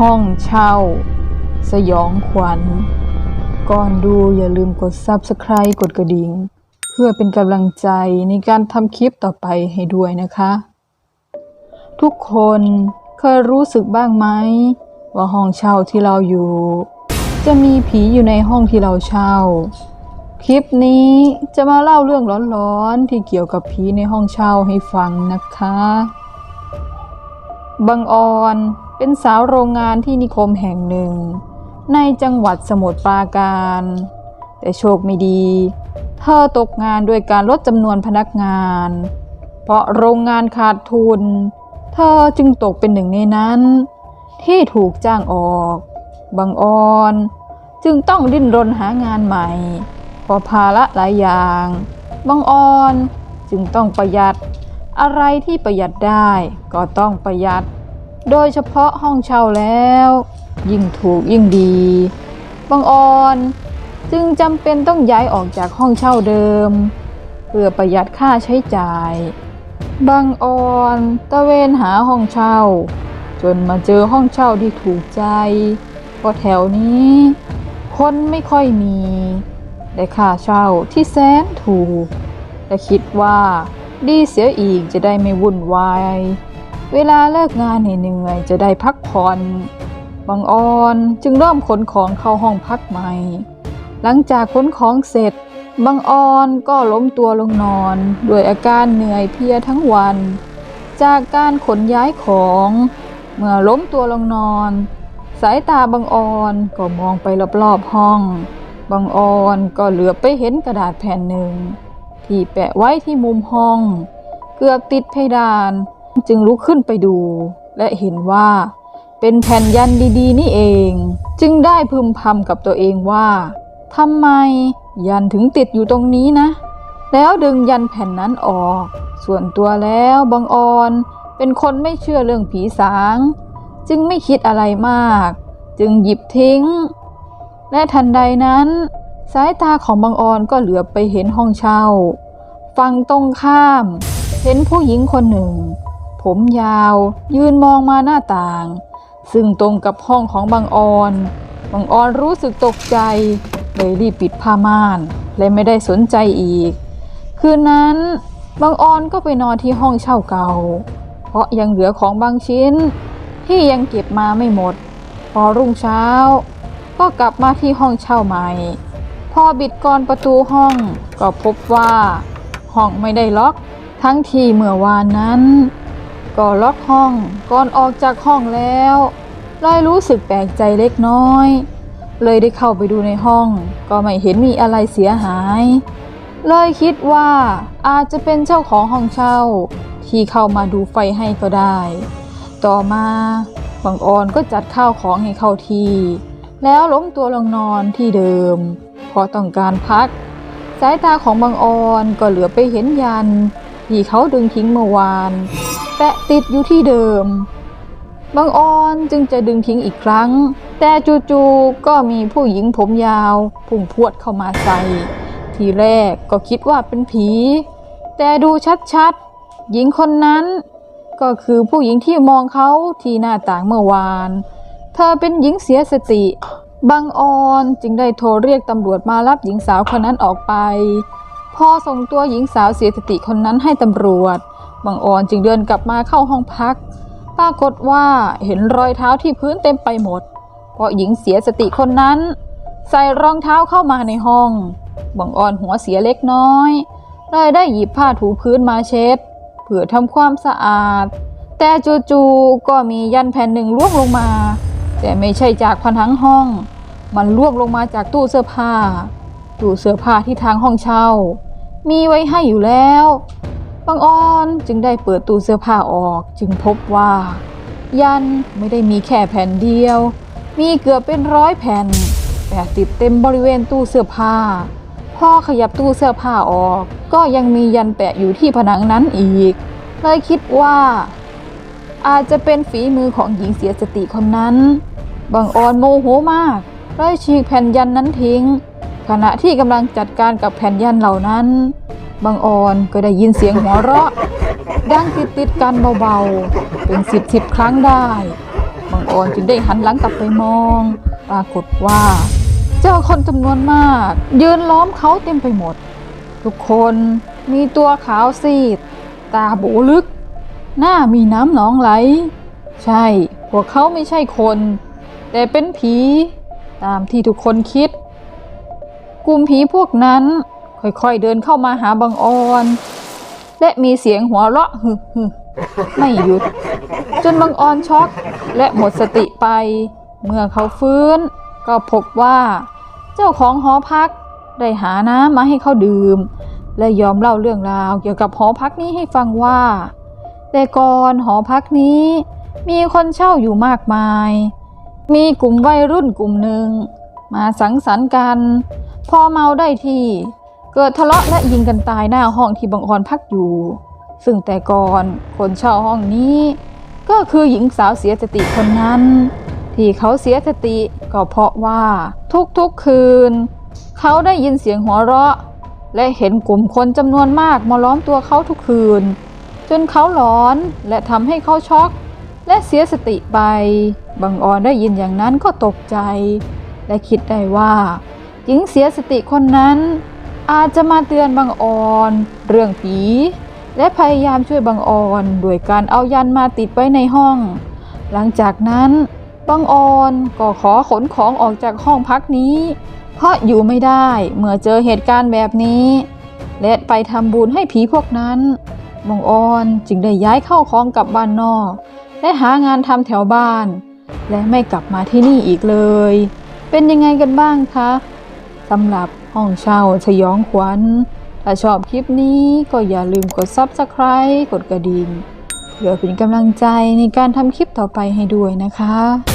ห้องเช่า สยองขวัญ ก่อนดูอย่าลืมกด Subscribe กดกระดิ่ง เพื่อเป็นกำลังใจในการทำคลิปต่อไปให้ด้วยนะคะ ทุกคนเคยรู้สึกบ้างไหม ว่าห้องเช่าที่เราอยู่ จะมีผีอยู่ในห้องที่เราเช่า คลิปนี้จะมาเล่าเรื่องร้อนๆที่เกี่ยวกับผีในห้องเช่าให้ฟังนะคะ บังออน เป็นสาวโรงงานที่นิคมแห่งหนึ่ง ในจังหวัดสมุทรปราการ แต่โชคไม่ดี เธอตกงานด้วยการลดจำนวนพนักงาน เพราะโรงงานขาดทุน เธอจึงตกเป็นหนึ่งในนั้น ที่ถูกจ้างออก บังออนจึงต้องดิ้นรนหางานใหม่เพราะภาระหลายอย่างบังออนจึงต้องประหยัด อะไรที่ประหยัดได้ก็ต้องประหยัด โดยเฉพาะห้องเช่าแล้ว ยิ่งถูกยิ่งดีบังออนจึงจำเป็นต้องย้ายออกจากห้องเช่าเดิม เพื่อประหยัดค่าใช้จ่ายบางออนตะเวนหาห้องเช่า จนมาเจอห้องเช่าที่ถูกใจเพราะแถวนี้ คนไม่ค่อยมี ได้ค่าเช่าที่แสนถูกและคิดว่าดีเสียอีกจะได้ไม่วุ่นวาย เวลาเลิกงานเหนื่อยจะได้พักผ่อนบางออนจึงเริ่มขนของเข้าห้องพักใหม่ หลังจากขนของเสร็จบางออนก็ล้มตัวลงนอน ด้วยอาการเหนื่อยเพลียทั้งวัน จากการขนย้ายของ เมื่อล้มตัวลงนอน สายตาบางออนก็มองไปรอบๆห้องบางออนก็เหลือไปเห็นกระดาษแผ่นหนึ่ง ที่แปะไว้ที่มุมห้อง เกือบติดเพดาน จึงลุกขึ้นไปดู และเห็นว่า เป็นแผ่นยันดีๆ นี่เอง จึงได้พึมพำกับตัวเองว่าทำไมยันถึงติดอยู่ตรงนี้นะ แล้วดึงยันแผ่นนั้นออก ส่วนตัวแล้วบางออนเป็นคนไม่เชื่อเรื่องผีสาง จึงไม่คิดอะไรมาก จึงหยิบทิ้ง และทันใดนั้น สายตาของบางออนก็เหลือบไปเห็นห้องเช่า ฝั่งตรงข้าม เห็นผู้หญิงคนหนึ่ง ผมยาว ยืนมองมาหน้าต่าง ซึ่งตรงกับห้องของบางออนบางออนรู้สึกตกใจเลยรีบปิดผ้าม่าน และไม่ได้สนใจอีก คืนนั้นบางออนก็ไปนอนที่ห้องเช่าเก่า เพราะยังเหลือของบางชิ้น ที่ยังเก็บมาไม่หมด พอรุ่งเช้า ก็กลับมาที่ห้องเช่าใหม่ พอบิดกรประตูห้องก็พบว่า ห้องไม่ได้ล็อก ทั้งที่เมื่อวานนั้น ก็ล็อกห้อง ก่อนออกจากห้องแล้วเลยรู้สึกแปลกใจเล็กน้อย เลยได้เข้าไปดูในห้อง ก็ไม่เห็นมีอะไรเสียหาย เลยคิดว่าอาจจะเป็นเจ้าของห้องเช่า ที่เข้ามาดูไฟให้ก็ได้ ต่อมาบางออนก็จัดข้าวของให้เข้าที่ แล้วล้มตัวลงนอนที่เดิมเพราะต้องการพัก สายตาของบางออนก็เหลือไปเห็นยันที่เขาดึงทิ้งเมื่อวาน แปะติดอยู่ที่เดิม บางออนจึงจะดึงทิ้งอีกครั้ง แต่จู่ๆก็มีผู้หญิงผมยาวพุ่งพวดเข้ามาใส่ ทีแรกก็คิดว่าเป็นผี แต่ดูชัดๆ หญิงคนนั้น ก็คือผู้หญิงที่มองเขาที่หน้าต่างเมื่อวาน เธอเป็นหญิงเสียสติบางออนจึงได้โทรเรียกตำรวจมารับหญิงสาวคนนั้นออกไป พอส่งตัวหญิงสาวเสียสติคนนั้นให้ตำรวจ บางออนจึงเดินกลับมาเข้าห้องพัก ปรากฏว่าเห็นรอยเท้าที่พื้นเต็มไปหมด เพราะหญิงเสียสติคนนั้น ใส่รองเท้าเข้ามาในห้องบางออนหัวเสียเล็กน้อยเลยได้หยิบผ้าถูพื้นมาเช็ด เพื่อทำความสะอาด แต่จู่ๆก็มียันแผ่นหนึ่งล่วงลงมา แต่ไม่ใช่จากผนังห้อง มันล่วงลงมาจากตู้เสื้อผ้า ตู้เสื้อผ้าที่ทางห้องเช่า มีไว้ให้อยู่แล้ว บางออนจึงได้เปิดตู้เสื้อผ้าออก จึงพบว่า ยันไม่ได้มีแค่แผ่นเดียว มีเกือบเป็นร้อยแผ่นแปะติดเต็มบริเวณตู้เสื้อผ้า พ่อขยับตู้เสื้อผ้าออก ก็ยังมียันแปะอยู่ที่ผนังนั้นอีก เลยคิดว่า อาจจะเป็นฝีมือของหญิงเสียสติคนนั้น บางอ่อนโมโหมากเลยฉีกแผ่นยันนั้นทิ้ง ขณะที่กำลังจัดการกับแผ่นยันเหล่านั้น บางออนก็ได้ยินเสียงหัวเราะ ดังติดติดกันเบาๆ เป็นสิบสิบครั้งได้ บางงออนจึงได้หันหลังกลับไปมอง ปรากฏว่า เจอคนจำนวนมาก ยืนล้อมเขาเต็มไปหมด ทุกคนมีตัวขาวซีด ตาโบลึก หน้ามีน้ำหนองไหล ใช่ พวกเขาไม่ใช่คน แต่เป็นผี ตามที่ทุกคนคิด กลุ่มผีพวกนั้น ค่อยๆเดินเข้ามาหาบังออน และมีเสียงหัวเราะฮึฮึไม่หยุด จนบังออนช็อกและหมดสติไป เมื่อเขาฟื้น ก็พบว่า เจ้าของหอพักได้หาน้ำมาให้เขาดื่ม และยอมเล่าเรื่องราวเกี่ยวกับหอพักนี้ให้ฟังว่า แต่ก่อนหอพักนี้ มีคนเช่าอยู่มากมาย มีกลุ่มวัยรุ่นกลุ่มหนึ่ง มาสังสรรค์กัน พอเมาได้ที่ เกิดทะเลาะและยิงกันตายหน้าห้องที่บังออนพักอยู่ ซึ่งแต่ก่อนคนเช่าห้องนี้ ก็คือหญิงสาวเสียสติคนนั้น ที่เขาเสียสติก็เพราะว่าทุกๆคืน เขาได้ยินเสียงหัวเราะ และเห็นกลุ่มคนจำนวนมากมาล้อมตัวเขาทุกคืน จนเขาหลอนและทำให้เขาช็อก และเสียสติไปบังออนได้ยินอย่างนั้นก็ตกใจ และคิดได้ว่าหญิงเสียสติคนนั้น อาจจะมาเตือนบังออน เรื่องผี และพยายามช่วยบังออนด้วยการเอายันมาติดไว้ในห้อง หลังจากนั้นบังออนก็ขอขนของออกจากห้องพักนี้ เพราะอยู่ไม่ได้เมื่อเจอเหตุการณ์แบบนี้ และไปทำบุญให้ผีพวกนั้นบังออนจึงได้ย้ายเข้าคลองกลับบ้านนอก และหางานทำแถวบ้าน และไม่กลับมาที่นี่อีกเลย เป็นยังไงกันบ้างคะสำหรับ ห้องเช่าสยองขวัญ ถ้าชอบคลิปนี้ก็อย่าลืมกดซับสไคร b e กดกระดิ่งเพื่อเป็นกำลังใจในการทำคลิปต่อไปให้ด้วยนะคะ